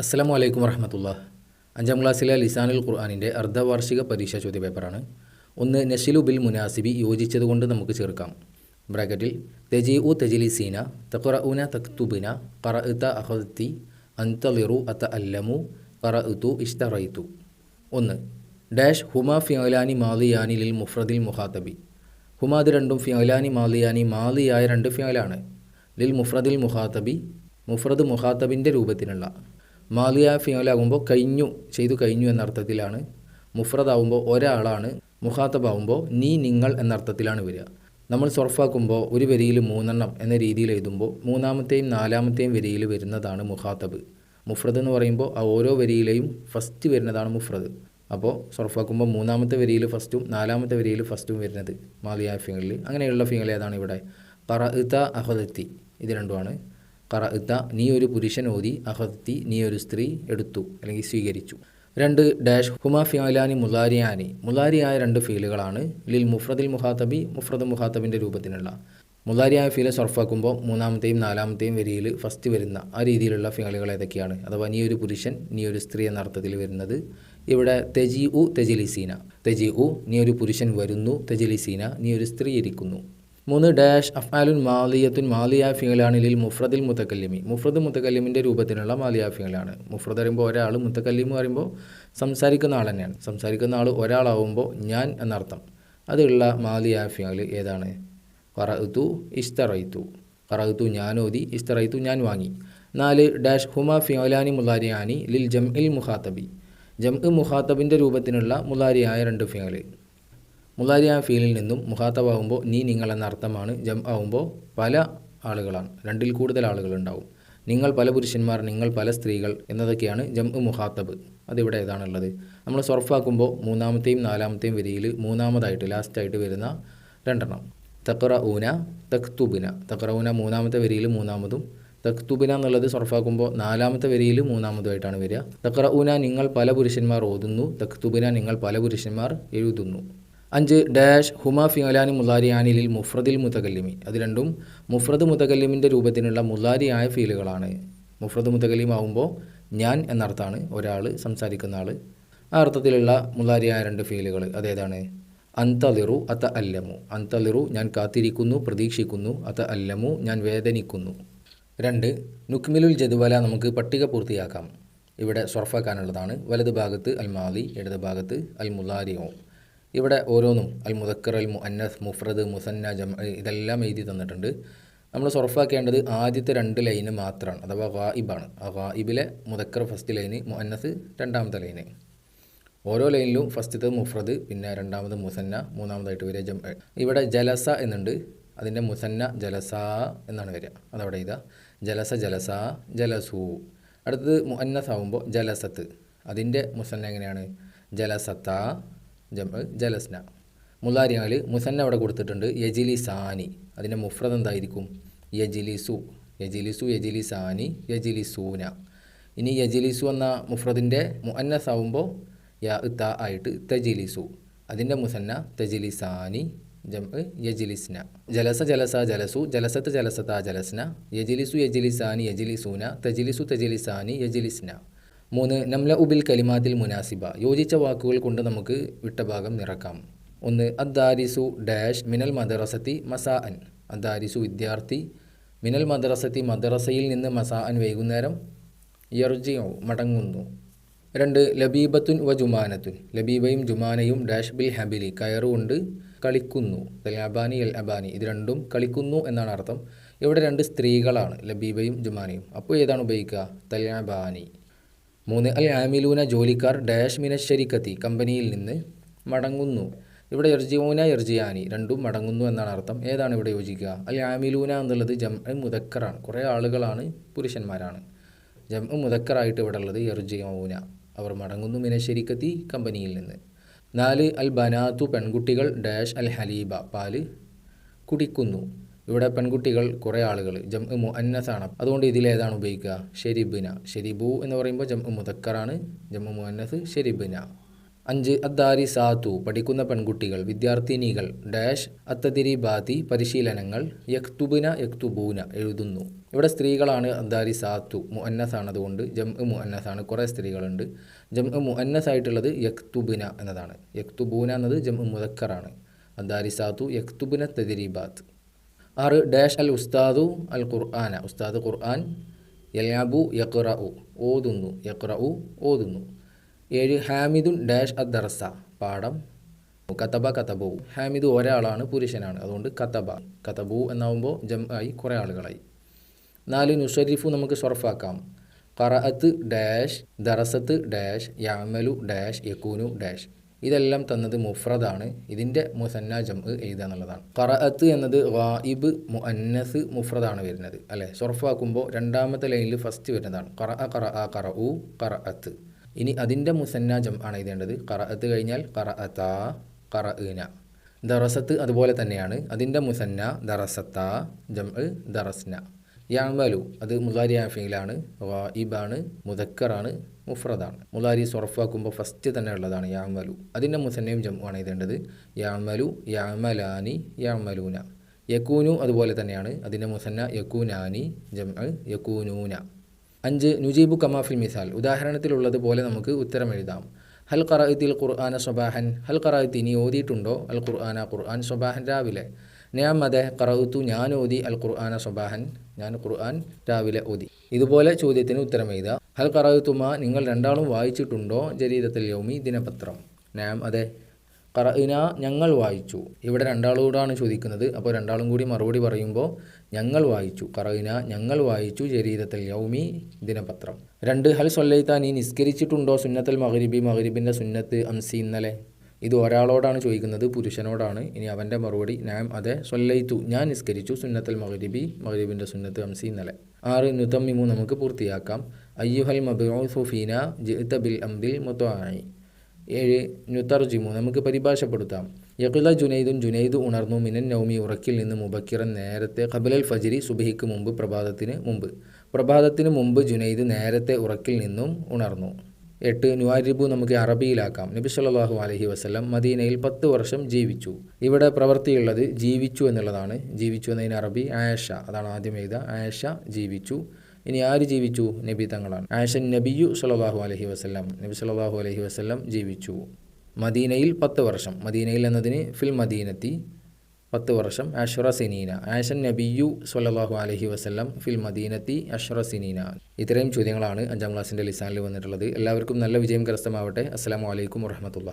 അസ്സലാമു അലൈക്കും വറഹമത്തുള്ള അഞ്ചാം ക്ലാസ്സിലെ ലിസാനുൽ ഖുർആാനിന്റെ അർദ്ധവാർഷിക പരീക്ഷാ ചോദ്യപേപ്പറാണ്. ഒന്ന് നഷിലു ബിൽ മുനാസിബി യോജിച്ചതുകൊണ്ട് നമുക്ക് ചേർക്കാം. ബ്രാക്കറ്റിൽ തെജി ഉ തെജിലി സീന തഖുറ ഉന തക്തുബിന കറ ഇത്ത അഹത്തി അന്തലിറു അത്ത അല്ലമു കറ ഇത്തു ഇഷ്തറയിത്തു ഒന്ന് ഡാഷ് ഹുമ ഫിയോലാനി മാലിയാനി ലിൽ മുഫ്രദിൽ മുഹാത്തബി ഹുമാദ് രണ്ടും ഫിയോലാനി മാലിയാനി മാലിയായ രണ്ട് ഫിയോലാണ് ലിൽ മുഫ്രദിൽ മുഹാത്തബി മുഫ്രദ് മുഹാത്തബിന്റെ രൂപത്തിലുള്ള. മാലിയ ഫിയോലാകുമ്പോൾ കഴിഞ്ഞു ചെയ്തു കഴിഞ്ഞു എന്നർത്ഥത്തിലാണ്. മുഫ്രദാവുമ്പോൾ ഒരാളാണ് മുഹാത്തബാവുമ്പോൾ നീ നിങ്ങൾ എന്നർത്ഥത്തിലാണ് വരിക. നമ്മൾ സൊർഫാക്കുമ്പോൾ ഒരു വരിയിൽ മൂന്നെണ്ണം എന്ന രീതിയിൽ എഴുതുമ്പോൾ മൂന്നാമത്തെയും നാലാമത്തെയും വരിയിൽ വരുന്നതാണ് മുഹാത്തബ് മുഫ്രദ് എന്ന് പറയുമ്പോൾ ആ ഓരോ വരിയിലെയും ഫസ്റ്റ് വരുന്നതാണ് മുഫ്രദ്. അപ്പോൾ സൊർഫാക്കുമ്പോൾ മൂന്നാമത്തെ വരിയിൽ ഫസ്റ്റും നാലാമത്തെ വരിയിൽ ഫസ്റ്റും വരുന്നത് മാലിയ ഫിങ്ങളിൽ അങ്ങനെയുള്ള ഫിങ്ങൾ ഏതാണ് ഇവിടെ? പറ ഇത്ത അഹദത്തി. ഇത് രണ്ടുമാണ്. കറ ഇത്ത നീ ഒരു പുരുഷൻ ഓതി അഹത്തി നീ ഒരു സ്ത്രീ എടുത്തു അല്ലെങ്കിൽ സ്വീകരിച്ചു. രണ്ട് ഡാഷ് ഹുമ ഫിയാലാനി മുലാരിയാനി മുലാരിയായ രണ്ട് ഫീലുകളാണ്. ലിൽ മുഫ്രദിൽ മുഹാത്തബി മുഫ്രദ് മുഹാത്തബിന്റെ രൂപത്തിലുള്ള മുലാരിയായ ഫീൽ സർഫാക്കുമ്പോൾ മൂന്നാമത്തെയും നാലാമത്തെയും വരിയിൽ ഫസ്റ്റ് വരുന്ന ആ രീതിയിലുള്ള ഫിയാലുകൾ ഏതൊക്കെയാണ്? അഥവാ നീ ഒരു പുരുഷൻ നീ ഒരു സ്ത്രീ എന്ന അർത്ഥത്തിൽ വരുന്നത് ഇവിടെ തെജി ഉ തെജിലിസീന. തെജി ഉ നീ ഒരു പുരുഷൻ വരുന്നു തെജിലിസീന നീ ഒരു സ്ത്രീ ഇരിക്കുന്നു. മൂന്ന് ഡാഷ് അഫ്മാലുൻ മാലിയത്തുൻ മാലിയ ഇതിൽ മുഫ്രദിൽ മുത്തക്കല്ലിമി. മുഫ്രദ് മുത്തക്കല്ലിമിന്റെ രൂപത്തിലുള്ള മാലിയ മുഫ്രദ് പറയുമ്പോൾ ഒരാൾ മുത്തക്കല്ലിം പറയുമ്പോൾ സംസാരിക്കുന്ന ആൾ തന്നെയാണ്. സംസാരിക്കുന്ന ആൾ ഒരാളാവുമ്പോൾ ഞാൻ എന്നർത്ഥം. അതുള്ള മാലിയ ഫിയൽ ഏതാണ്? കറത്തു ഇസ്തറൈത്തു കറത്തു ഞാൻ ഓതി ഇസ്തറൈത്തു ഞാൻ വാങ്ങി. നാല് ഡാഷ് ഹുമ ഫിയോലാനി മുലാരിയാനി ലിൽ ജം ഇൽ മുഹാത്തബി ജം ഇ മുഹാത്തബിന്റെ രൂപത്തിനുള്ള മുലാരിയായ രണ്ട് ഫിയൽ മുലാരിയ ഫീലിൽ നിന്നും മുഹാത്തബാകുമ്പോൾ നീ നിങ്ങൾ എന്ന അർത്ഥമാണ് ജം ആവുമ്പോൾ പല ആളുകളാണ്. രണ്ടിൽ കൂടുതൽ ആളുകൾ ഉണ്ടാവും. നിങ്ങൾ പല പുരുഷന്മാർ നിങ്ങൾ പല സ്ത്രീകൾ എന്നതൊക്കെയാണ് ജം മുഹാത്തബ് അതിവിടെ ഏതാണുള്ളത് നമ്മൾ സൊർഫാക്കുമ്പോൾ മൂന്നാമത്തെയും നാലാമത്തെയും വരിയിൽ മൂന്നാമതായിട്ട് ലാസ്റ്റായിട്ട് വരുന്ന രണ്ടെണ്ണം. തക്റ ഊന തക്തുബിന തക്റ ഊന മൂന്നാമത്തെ വരിയിൽ മൂന്നാമതും തക്തുബിന എന്നുള്ളത് സൊർഫാക്കുമ്പോൾ നാലാമത്തെ വരിയിൽ മൂന്നാമതുമായിട്ടാണ് വരിക. തക്റ ഊന നിങ്ങൾ പല പുരുഷന്മാർ ഓതുന്നു തക്തുബിന നിങ്ങൾ പല പുരുഷന്മാർ എഴുതുന്നു. അഞ്ച് ഡാഷ് ഹുമ ഫിഅലാനി മുലാരിയാനിലിൽ മുഫ്രദിൽ മുതകല്ലിമി. അത് രണ്ടും മുഫ്രദ് മുതകല്ലിമിന്റെ രൂപത്തിലുള്ള മുലാരിയായ ഫീലുകളാണ്. മുഫ്രദ് മുതകല്ലിമാവുമ്പോൾ ഞാൻ എന്നർത്ഥമാണ് ഒരാൾ സംസാരിക്കുന്ന ആൾ. ആ അർത്ഥത്തിലുള്ള മുലാരിയായ രണ്ട് ഫീലുകൾ അതേതാണ്. അന്തലിറു അത്ത അല്ലമു. അന്തലിറു ഞാൻ കാത്തിരിക്കുന്നു പ്രതീക്ഷിക്കുന്നു അത്ത അല്ലമു ഞാൻ വേദനിക്കുന്നു. രണ്ട് നുക്മിലുൽ ജതുവല നമുക്ക് പട്ടിക പൂർത്തിയാക്കാം. ഇവിടെ സ്വർഫാക്കാനുള്ളതാണ് വലത് ഭാഗത്ത് അൽ ഇടത് ഭാഗത്ത് അൽ മുലാരിയോ ഇവിടെ ഓരോന്നും അൽ മുദക്കർ അൽ മുഅന്നസ് മുഫ്രദ് മുസന്ന ജം ഇതെല്ലാം എഴുതി തന്നിട്ടുണ്ട്. നമ്മൾ സൊറഫാക്കേണ്ടത് ആദ്യത്തെ രണ്ട് ലൈന് മാത്രമാണ് അഥവാ ഗായിബാണ്. ആ ഗായിബിലെ മുദക്കർ ഫസ്റ്റ് ലൈന് മുഅന്നസ് രണ്ടാമത്തെ ലൈന്. ഓരോ ലൈനിലും ഫസ്റ്റത്തെ മുഫ്രദ് പിന്നെ രണ്ടാമത് മുസന്ന മൂന്നാമതായിട്ട് വരിക ജം ഇവിടെ ജലസ എന്നുണ്ട്. അതിന്റെ മുസന്ന ജലസ എന്നാണ് വരിക. അതവിടെ ഇതാ ജലസ ജലസ ജലസു. അടുത്തത് മുഅന്നസ് ആവുമ്പോൾ ജലസത്ത്. അതിന്റെ മുസന്ന എങ്ങനെയാണ്? ജലസത്ത ജം ജലസ്ന. മുല്ലാരിയാൽ മുസന്ന അവിടെ കൊടുത്തിട്ടുണ്ട് യജിലി സാനി അതിന്റെ മുഫ്രദ് എന്തായിരിക്കും? യജിലിസു. യജിലിസു യജിലി സാനി യജിലി സൂന ഇനി യജിലിസു എന്ന മുഫ്രദിന്റെ മുഅന്നസ് ആവുമ്പോൾ യാ ത ആയിട്ട് തജിലിസു. അതിന്റെ മുസന്ന തജിലിസാനി ജം യജിലിസ്ന. ജലസ ജലസ ജലസു. ജലസത്ത് ജലസത്ത ജലസ്ന. യജിലിസു യജിലിസാനി യജിലിസൂന. തജിലിസു തജിലിസാനി യജിലിസ്ന. മൂന്ന് നംല ഉബിൽ കലിമാതിൽ മുനാസിബ. യോജിച്ച വാക്കുകൾ കൊണ്ട് നമുക്ക് വിട്ട ഭാഗം നിറക്കാം. ഒന്ന് അദ്ദാരിസു ഡാഷ് മിനൽ മദ്രസത്തി മസാ അൻ അദ്ദാരിസു വിദ്യാർത്ഥി മിനൽ മദ്രസത്തി മദ്രസയിൽ നിന്ന് മസാ അൻ വൈകുന്നേരം യർജിയോ മടങ്ങുന്നു. രണ്ട് ലബീബത്തുൻ വ ജുമാനത്തുൻ. ലബീബയും ജുമാനയും ഡാഷ് ബിൽ ഹബിലി കയറുകൊണ്ട് കളിക്കുന്നു. അബാനി എൽ അബാനി. ഇത് രണ്ടും കളിക്കുന്നു എന്നാണ് അർത്ഥം. ഇവിടെ രണ്ട് സ്ത്രീകളാണ് ലബീബയും ജുമാനയും. അപ്പോൾ ഏതാണ് ഉപയോഗിക്കുക? തലാബാനി മൂന്ന് അൽ ആമിലൂന ജോലിക്കാർ ഡാഷ് മിനശ്ശരിക്കത്തി കമ്പനിയിൽ നിന്ന് മടങ്ങുന്നു. ഇവിടെ എർജിയോന എർജിയാനി രണ്ടും മടങ്ങുന്നു എന്നാണ് അർത്ഥം. ഏതാണ് ഇവിടെ യോജിക്കുക? അൽ ആമിലൂന എന്നുള്ളത് ജം മുതക്കറാണ് കുറേ ആളുകളാണ് പുരുഷന്മാരാണ്. ജം മുതക്കറായിട്ട് ഇവിടെ ഉള്ളത് എർജിയോന. അവർ മടങ്ങുന്നു മിനശ്ശരിക്കത്തി കമ്പനിയിൽ നിന്ന്. നാല് അൽ ബനാത്തു പെൺകുട്ടികൾ ഡാഷ് അൽ ഹലീബ. പാൽ കുടിക്കുന്നു. ഇവിടെ പെൺകുട്ടികൾ കുറേ ആളുകൾ ജം മുഅന്നസാണ്. അതുകൊണ്ട് ഇതിലേതാണ് ഉപയോഗിക്കുക? ഷെരിബിന ഷെരിബു എന്ന് പറയുമ്പോൾ ജം മുതക്കറാണ് ജം മുഅന്നസ് ഷെരിബിന അഞ്ച് അദ്ദാരി സാത്തു പഠിക്കുന്ന പെൺകുട്ടികൾ വിദ്യാർത്ഥിനികൾ. ഡാഷ് അത്തതിരി ബാതി പരിശീലനങ്ങൾ. യക്തുബിന യക്തുബൂന എഴുതുന്നു. ഇവിടെ സ്ത്രീകളാണ് അദ്ദാരി സാത്തു മുഅന്നസാണ്. അതുകൊണ്ട് ജം മുഅന്നസാണ്. കുറേ സ്ത്രീകളുണ്ട്. ജം മുഅന്നസ് ആയിട്ടുള്ളത് യക്തുബിന എന്നതാണ്. യക്തുബൂന എന്നത് ജം മുദക്കറാണ്. അദ്ദാരി സാത്തു യക്തുബിന തദിരിബാത്ത് ആറ് ഡാഷ് അൽ ഉസ്താദു അൽ ഖുർആന. ഉസ്താദ് ഖുർആൻ യലാബു യഖ്റഉ ഓതുന്നു യഖ്റഉ ഓതുന്നു. ഏഴ് ഹാമിദുൻ ഡാഷ് അ ദർസ പാഠം. കത്തബ കത്തബു ഹാമിദ് ഒരാളാണ് പുരുഷനാണ്. അതുകൊണ്ട് കത്തബ കത്തബു എന്നാവുമ്പോൾ ജം ആയി കുറേ ആളുകളായി. നാല് നുഷരീഫു നമുക്ക് സ്വർഫാക്കാം കറഅത്ത് ഡാഷ് ദറസത്ത് ഡാഷ് യാമലു ഡാഷ് യക്കൂനു ഡാഷ്. ഇതെല്ലാം തന്നത് മുഫ്രദാണ്. ഇതിന്റെ മുസന്ന ജം എഴുതുക എന്നുള്ളതാണ്. എന്നത് വായിബ് മുഅന്നസ് മുഫ്രദാണ് വരുന്നത്. അല്ലേ? ഷൊറഫാക്കുമ്പോൾ രണ്ടാമത്തെ ലൈനിൽ ഫസ്റ്റ് വരുന്നതാണ്. ഖറ ഖറ ഖറ ഉ ഖറഅത്ത്. ഇനി അതിന്റെ മുസന്ന ജം ആണ് എഴുതേണ്ടത്. ഖറഅത്ത് കഴിഞ്ഞാൽ ഖറഅത്ത ഖറഇന. ദറസത്ത് അതുപോലെ തന്നെയാണ്. അതിന്റെ മുസന്ന ദറസത്ത ജം ദറസ്ന. യാമലു അത് മുലാരി ആഫിയിലാണ് വാഇബാണ് മുതക്കറാണ് മുഫ്രദാണ്. മുലാരി സൊറഫാക്കുമ്പോൾ ഫസ്റ്റ് തന്നെ ഉള്ളതാണ് യാമലു അതിന്റെ മുസന്നയും ജമ്മുവാണ് എഴുതേണ്ടത്. യാമലു യാമലാനി യാമലൂന. യക്കൂനു അതുപോലെ തന്നെയാണ്. അതിന്റെ മുസന്ന യക്കൂനാനി ജം യക്കൂനൂന അഞ്ച് നുജീബു കമാഫിൽ മിസാൽ. ഉദാഹരണത്തിലുള്ളതുപോലെ നമുക്ക് ഉത്തരം എഴുതാം. ഹൽ ഖറായത്തിൽ ഖുർആന സ്വബാഹൻ. ഹൽ ഖറായത്ത് നീ ഓതിയിട്ടുണ്ടോ? അൽ ഖുർആന ഖുർആൻ സ്വബാഹൻ രാവിലെ. ഞാൻ മതെ ഞാൻ ഓതി അൽ ഖുർആന സ്വബാഹൻ. ഞാൻ ഖുർആൻ രാവിലെ ഓതി. ഇതുപോലെ ചോദ്യത്തിന് ഉത്തരം എഴുതുക ഹൽ കറവുത്തുമ നിങ്ങൾ രണ്ടാളും വായിച്ചിട്ടുണ്ടോ? ജരീദത്തിൽ യൗമി ദിനപത്രം. നാം അതെ. കറഇന ഞങ്ങൾ വായിച്ചു. ഇവിടെ രണ്ടാളോടാണ് ചോദിക്കുന്നത്. അപ്പോൾ രണ്ടാളും കൂടി മറുപടി പറയുമ്പോൾ ഞങ്ങൾ വായിച്ചു. കറഇന ഞങ്ങൾ വായിച്ചു ജരീദത്തിൽ യൗമി ദിനപത്രം. രണ്ട് ഹൽ സൊല്ലൈത്ത നീ നിസ്കരിച്ചിട്ടുണ്ടോ? സുന്നത്തൽ മഹരിബി മഹരിബിന്റെ സുന്നത്ത് അംസി ഇന്നലെ. ഇത് ഒരാളോടാണ് ചോദിക്കുന്നത് പുരുഷനോടാണ്. ഇനി അവന്റെ മറുപടി ഞാൻ അതെ സൊല്ലൈത്തു ഞാൻ നിസ്കരിച്ചു സുന്നത്തൽ മഹരിബി മഹരിബിന്റെ സുന്നത്ത് അംസി ഇന്നലെ. ആറ് നുതമ്മിമു നമുക്ക് പൂർത്തിയാക്കാം. അയ്യുഹൽ മബുഫീന ജിത്ത ബിൽ അംബിൽ മുത്തായി ഏഴ് നുത്തർജിമു നമുക്ക് പരിഭാഷപ്പെടുത്താം. യഖുല ജുനൈദുൻ ജുനൈദ് ഉണർന്നു മിനൻ നൗമി ഉറക്കിൽ നിന്ന് മുബക്കിറൻ നേരത്തെ ഖബലൽ ഫജിരി സുബഹിക്ക് മുമ്പ് പ്രഭാതത്തിന് മുമ്പ്. പ്രഭാതത്തിന് മുമ്പ് ജുനൈദ് നേരത്തെ ഉറക്കിൽ നിന്നും ഉണർന്നു. എട്ട് നുവാരിബു നമുക്ക് അറബിയിലാക്കാം. നബി സല്ലാഹു അലഹി വസല്ലം മദീനയിൽ പത്ത് വർഷം ജീവിച്ചു. ഇവിടെ പ്രവൃത്തിയുള്ളത് ജീവിച്ചു എന്നുള്ളതാണ്. ജീവിച്ചു എന്നതിന് അറബി ആയഷ. അതാണ് ആദ്യം എഴുത ആയഷ ജീവിച്ചു. ഇനി ആര് ജീവിച്ചു? നബി തങ്ങളാണ്. ആയഷൻ നബിയു സല്ലല്ലാഹു അലഹി വസല്ലം. നബി സല്ലല്ലാഹു അലഹി വസല്ലം ജീവിച്ചു. മദീനയിൽ പത്ത് വർഷം. മദീനയിൽ എന്നതിന് ഫിൽ മദീനത്തി. പത്ത് വർഷം അഷ്റ സിനീന. ആഷൻ നബിയു സല്ലാഹു അലഹി വസ്ലം ഫിൽ മദീനത്തി അഷ്റ സിനീന. ഇത്രയും ചോദ്യങ്ങളാണ് അഞ്ചാം ക്ലാസ്സിന്റെ ലിസാനിൽ വന്നിട്ടുള്ളത്. എല്ലാവർക്കും നല്ല വിജയം കരസ്ഥമാവട്ടെ. അസ്സാം വലൈക്കും വറഹമത്തുള്ള